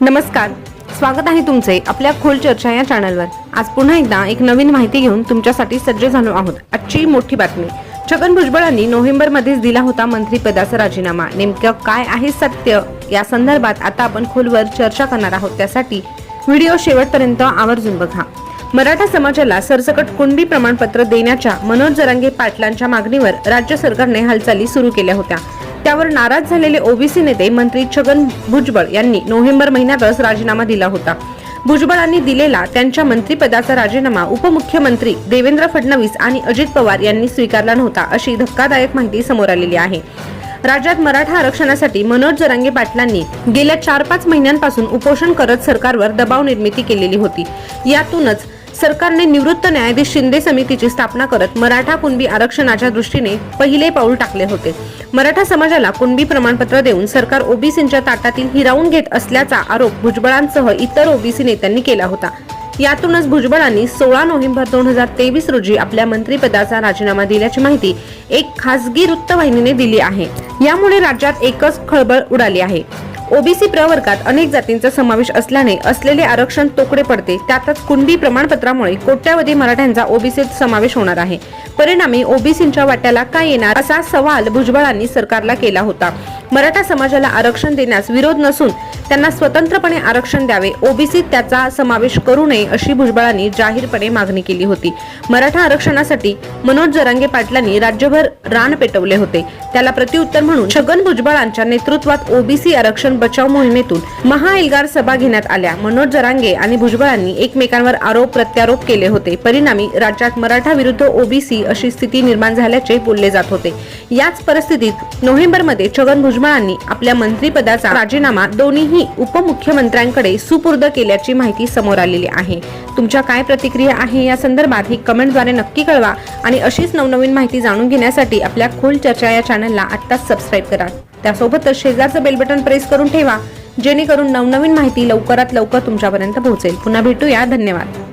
नमस्कार. स्वागत आहे तुमचे आपल्या खोल चर्चा या चॅनलवर आज पुन्हा एकदा एक नवीन माहिती घेऊन तुमच्यासाठी सज्ज झालो आहोत. आजची मोठी बातमी. छगन भुजबळांनी नोव्हेंबरमध्येच दिला होता मंत्रिपदाचा राजीनामा. नेमकं काय आहे सत्य? या संदर्भात आता आपण खोलवर चर्चा करणार आहोत. त्यासाठी व्हिडिओ शेवटपर्यंत आवर्जून बघा. मराठा समाजाला सरसकट कुणबी प्रमाणपत्र देण्याच्या मनोज जरांगे पाटलांच्या मागणीवर राज्य सरकारने हालचाली सुरू केल्या होत्या. त्यावर नाराज झालेले ओबीसी नेते मंत्री छगन भुजबळ यांनी नोव्हेंबर महिन्यातच राजीनामा दिला होता. भुजबळांनी दिलेला त्यांच्या मंत्रिपदाचा राजीनामा उपमुख्यमंत्री देवेंद्र फडणवीस आणि अजित पवार यांनी स्वीकारला नव्हता अशी धक्कादायक माहिती समोर आलेली आहे. राज्यात मराठा आरक्षणासाठी मनोज जरांगे पाटलांनी गेल्या चार पाच महिन्यांपासून उपोषण करत सरकारवर दबाव निर्मिती केलेली होती. यातूनच सरकारने निवृत्त न्यायाधीश शिंदे समितीची स्थापना करत मराठा कुणबी आरक्षणाच्या दृष्टीने पहिले पाऊल टाकले होते. मराठा समाजाला कुणबी प्रमाणपत्र देऊन सरकार ओबीसींच्या ताटातील हिरावून घेत असल्याचा आरोप भुजबळांसह इतर ओबीसी नेत्यांनी केला होता. यातूनच भुजबळांनी सोळा नोव्हेंबर दोन हजार तेवीस रोजी आपल्या मंत्रिपदाचा राजीनामा दिल्याची माहिती एक खासगी वृत्तवाहिनीने दिली आहे. यामुळे राज्यात एकच खळबळ उडाली आहे. ओबीसी प्रवर्गात अनेक जातींचा समावेश असल्याने असलेले आरक्षण तोकडे पडते. त्यातच कुणबी प्रमाणपत्रामुळे कोट्यावधी मराठ्यांचा ओबीसीत समावेश होणार आहे. परिणामी ओबीसींच्या वाट्याला काय येणार असा सवाल भुजबळांनी सरकारला केला होता. मराठा समाजाला आरक्षण देण्यास विरोध नसून त्यांना स्वतंत्रपणे आरक्षण द्यावे. ओबीसीत त्याचा समावेश करू नये अशी भुजबळांनी जाहीरपणे मागणी केली होती. मराठा आरक्षणासाठी मनोज जरांगे पाटलांनी राज्यभर रान पेटवले होते. त्याला प्रत्युत्तर म्हणून छगन भुजबळांच्या नेतृत्वात ओबीसी आरक्षण बचाव मोहिमेतून महाएल्गार सभा घेण्यात आल्या. मनोज जरांगे आणि भुजबळांनी एकमेकांवर आरोप प्रत्यारोप केले होते. परिणामी राज्यात मराठा विरुद्ध ओबीसी अशी स्थिती निर्माण झाल्याचे बोलले जात होते. याच परिस्थितीत नोव्हेंबरमध्ये छगन भुजबळांनी आपल्या मंत्रिपदाचा राजीनामा दोन्हीही उपमुख्यमंत्र्यांकडे सुपूर्द केल्याची माहिती समोर आलेली आहे. तुमच्या काय प्रतिक्रिया आहे या संदर्भात ही कमेंटद्वारे नक्की कळवा आणि अशीच नवनवीन माहिती जाणून घेण्यासाठी आपल्या खोल चर्चा या चॅनलला आत्ताच सबस्क्राईब करा. त्यासोबतच शेजारचं बेल बटन प्रेस करून ठेवा जेणेकरून नवनवीन माहिती लवकरात लवकर तुमच्यापर्यंत पोहोचेल. पुन्हा भेटूया. धन्यवाद.